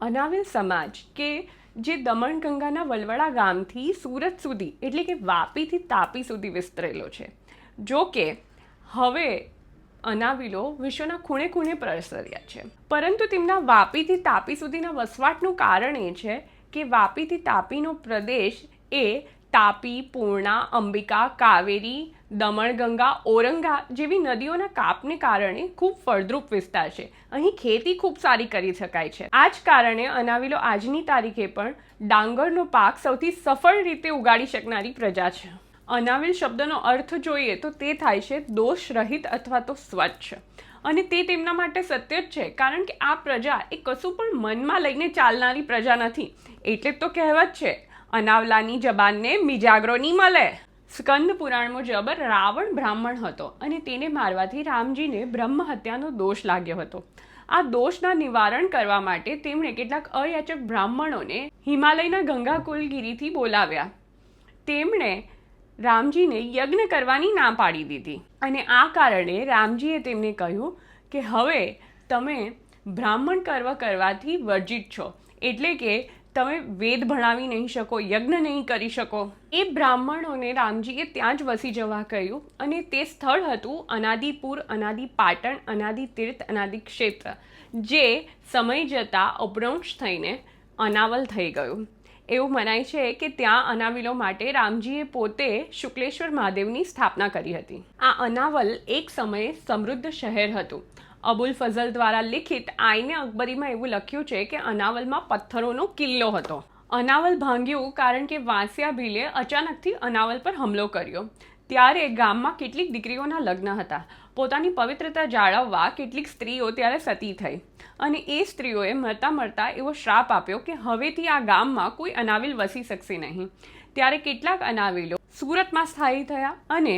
અનાવિલ સમાજ કે જે દમણગંગાના વલવડા ગામથી સુરત સુધી, એટલે કે વાપીથી તાપી સુધી વિસ્તરેલો છે. જો કે, હવે અનાવિલો વિશ્વના ખૂણે ખૂણે પ્રસર્યા છે. પરંતુ તેમના વાપીથી તાપી સુધીના વસવાટનું કારણ એ છે કે વાપીથી તાપીનો પ્રદેશ એ તાપી, પૂર્ણા, અંબિકા, કાવેરી દમણગંગા, ઓરંગા જેવી નદીઓના કાપને કારણે ખૂબ ફળદ્રુપ વિસ્તાર છે. અહીં ખેતી ખૂબ સારી કરી શકાય છે. આ જ કારણે અનાવિલો આજની તારીખે પણ ડાંગરનો પાક સૌથી સફળ રીતે ઉગાડી શકનારી પ્રજા છે. અનાવિલ શબ્દનો અર્થ જોઈએ તો તે થાય છે દોષ રહિત અથવા તો સ્વચ્છ. અને તે તેમના માટે સત્ય જ છે, કારણ કે આ પ્રજા એ કશું પણ મનમાં લઈને ચાલનારી પ્રજા નથી. એટલે તો કહેવત છે, અનાવલાની જબાનને મિજાગરો નહીં મળે. સ્કંદ પુરાણ મુજબ રાવણ બ્રાહ્મણ હતો અને તેને મારવાથી રામજીને બ્રહ્મ હત્યાનો દોષ લાગ્યો હતો. આ દોષના નિવારણ કરવા માટે તેમણે કેટલાક અયાચક બ્રાહ્મણોને હિમાલયના ગંગાકુલગીરીથી બોલાવ્યા. તેમણે રામજીને યજ્ઞ કરવાની ના પાડી દીધી અને આ કારણે રામજીએ તેમને કહ્યું કે હવે તમે બ્રાહ્મણ કર્વ કરવાથી વર્જિત છો. એટલે કે તમે વેદ ભણાવી નહીં શકો, યજ્ઞ નહીં કરી શકો. એ બ્રાહ્મણોને રામજીએ ત્યાં જ વસી જવા કહ્યું અને તે સ્થળ હતું અનાદિપુર અનાદિ પાટણ અનાદિ તીર્થ અનાદિ ક્ષેત્ર જે સમય જતાં અપભ્રંશ થઈને અનાવલ થઈ ગયું. એવું મનાય છે કે ત્યાં અનાવિલો માટે રામજીએ પોતે શુક્લેશ્વર મહાદેવની સ્થાપના કરી હતી. આ અનાવલ એક સમયે સમૃદ્ધ શહેર હતું. અબુલ ફઝલ દ્વારા લિખિત આઈને અકબરીમાં એવું લખ્યું છે કે અનાવલમાં પથ્થરોનો કિલ્લો હતો. અનાવલ ભાંગ્યું કારણ કે વાંસિયા ભીલે અચાનકથી અનાવલ પર હુમલો કર્યો. ત્યારે ગામમાં કેટલીક દીકરીઓના લગ્ન હતા. પોતાની પવિત્રતા જાળવવા કેટલીક સ્ત્રીઓ ત્યારે સતી થઈ. અને એ સ્ત્રીઓએ મરતા મરતા એવો શ્રાપ આપ્યો કે હવેથી આ ગામમાં કોઈ અનાવિલ વસી શકશે નહીં. ત્યારે કેટલાક અનાવિલો સુરતમાં સ્થાયી થયા અને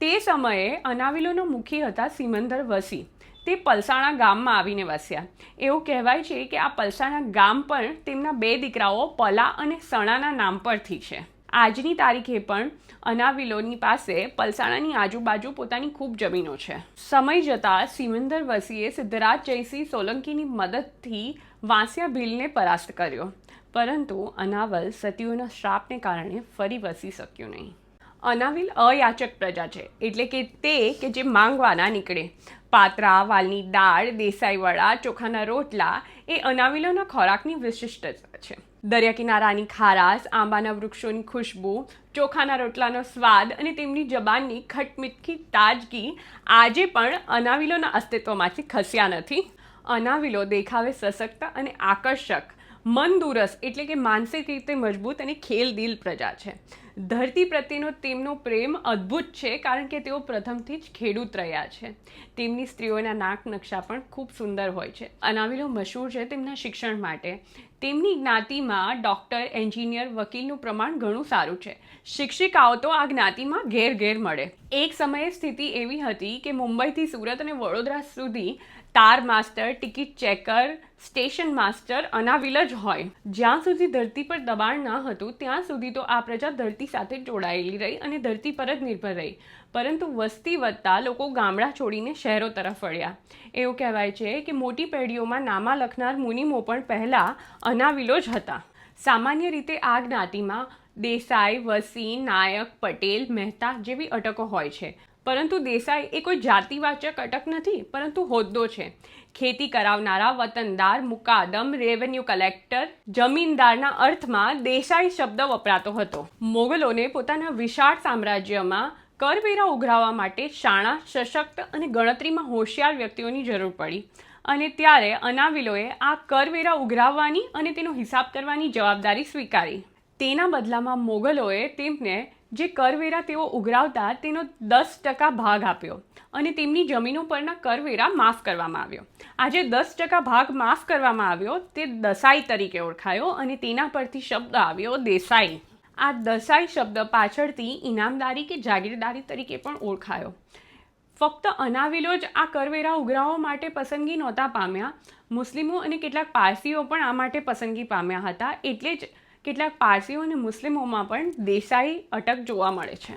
તે સમયે અનાવિલોનો મુખી હતા સિમંદર વસી. તે પલસાણા ગામમાં આવીને વસ્યા. એવું કહેવાય છે કે આ પલસાણા ગામ પણ તેમના બે દીકરાઓ પલા અને સણાના નામ પરથી છે. આજની તારીખે પણ અનાવિલોની પાસે પલસાણાની આજુબાજુ પોતાની ખૂબ જમીનો છે. સમય જતાં સિમંદર વસીએ સિદ્ધરાજ જયસિંહ સોલંકીની મદદથી વાંસિયા ભીલને પરાસ્ત કર્યો. પરંતુ અનાવલ સતીઓના શ્રાપને કારણે ફરી વસી શક્યું નહીં. અનાવિલ અયાચક પ્રજા છે. એટલે કે તે કે જે માંગવાના નીકળે. પાત્રા, વાલની દાળ, દેસાઈ વડા, ચોખાના રોટલા એ અનાવિલોના ખોરાકની વિશિષ્ટતા છે. દરિયા કિનારાની ખારાશ, આંબાના વૃક્ષોની ખુશ્બુ, ચોખાના રોટલાનો સ્વાદ અને તેમની જબાનની ખટમીઠી તાજગી આજે પણ અનાવિલોના અસ્તિત્વમાંથી ખસ્યા નથી. અનાવિલો દેખાવે સશક્ત અને આકર્ષક મન દુરસ એટલે કે માનસિક રીતે મજબૂત અને ખેલ દિલ પ્રજા છે. ધરતી પ્રત્યેનો તેમનો પ્રેમ અદ્ભુત છે કારણ કે તેઓ પ્રથમથી જ ખેડૂત રહ્યા છે. તેમની સ્ત્રીઓના નાક નકશા પણ ખૂબ સુંદર હોય છે. અનાવિલો મશહૂર છે તેમના શિક્ષણ માટે. તેમની જ્ઞાતિમાં ડૉક્ટર, એન્જિનિયર, વકીલનું પ્રમાણ ઘણું સારું છે. શિક્ષિકાઓ તો આ જ્ઞાતિમાં ઘેર ઘેર મળે. એક સમયે સ્થિતિ એવી હતી કે મુંબઈથી સુરત અને વડોદરા સુધી તાર master, ticket checker, station master Anavil જ હોય. જ્યાં સુધી ધરતી પર દબાણ ન હતું, ત્યાં સુધી તો આ પ્રજા ધરતી સાથે જોડાયેલી રહી અને ધરતી પર જ નિર્ભર રહી. પરંતુ વસ્તી વધતા લોકો ગામડા છોડીને શહેરો તરફ વળ્યા. એવું કહેવાય છે કે મોટી પેઢીઓમાં નામા લખનાર મુનિમો પણ પહેલાં અનાવિલો જ હતા. સામાન્ય રીતે આ જ્ઞાતિમાં દેસાઈ વસી નાયક, પટેલ, મહેતા જેવી અટકો હોય છે. પરંતુ દેસાઈ એ કોઈ જાતિવાચક અટક નથી, પરંતુ હોદ્દો છે. ખેતી કરાવનારા વતનદાર, મુકાદમ રેવન્યુ કલેક્ટર જમીનદારના અર્થમાં દેસાઈ શબ્દ વપરાતો હતો. મોગલોને પોતાના વિશાળ સામ્રાજ્યમાં કરવેરા ઉઘરાવવા માટે શાણા, સશક્ત અને ગણતરીમાં હોશિયાર વ્યક્તિઓની જરૂર પડી અને ત્યારે અનાવિલોએ આ કરવેરા ઉઘરાવવાની અને તેનો હિસાબ કરવાની જવાબદારી સ્વીકારી. તેના બદલામાં મોગલોએ તેમને જે કરવેરા તેઓ ઉઘરાવતા તેનો દસ ટકા ભાગ આપ્યો અને તેમની જમીનો પરના કરવેરા માફ કરવામાં આવ્યો. આજે દસ ટકા ભાગ માફ કરવામાં આવ્યો તે દસાઈ તરીકે ઓળખાયો અને તેના પરથી શબ્દ આવ્યો દેસાઈ. આ દસાઈ શબ્દ પાછળથી ઇનામદારી કે જાગીરદારી તરીકે પણ ઓળખાયો. ફક્ત અનાવિલો જ આ કરવેરા ઉઘરાવવા માટે પસંદગી નહોતા પામ્યા. મુસ્લિમો અને કેટલાક પારસીઓ પણ આ માટે પસંદગી પામ્યા હતા. એટલે જ કેટલાક પારસીઓ અને મુસ્લિમોમાં પણ દેસાઈ અટક જોવા મળે છે.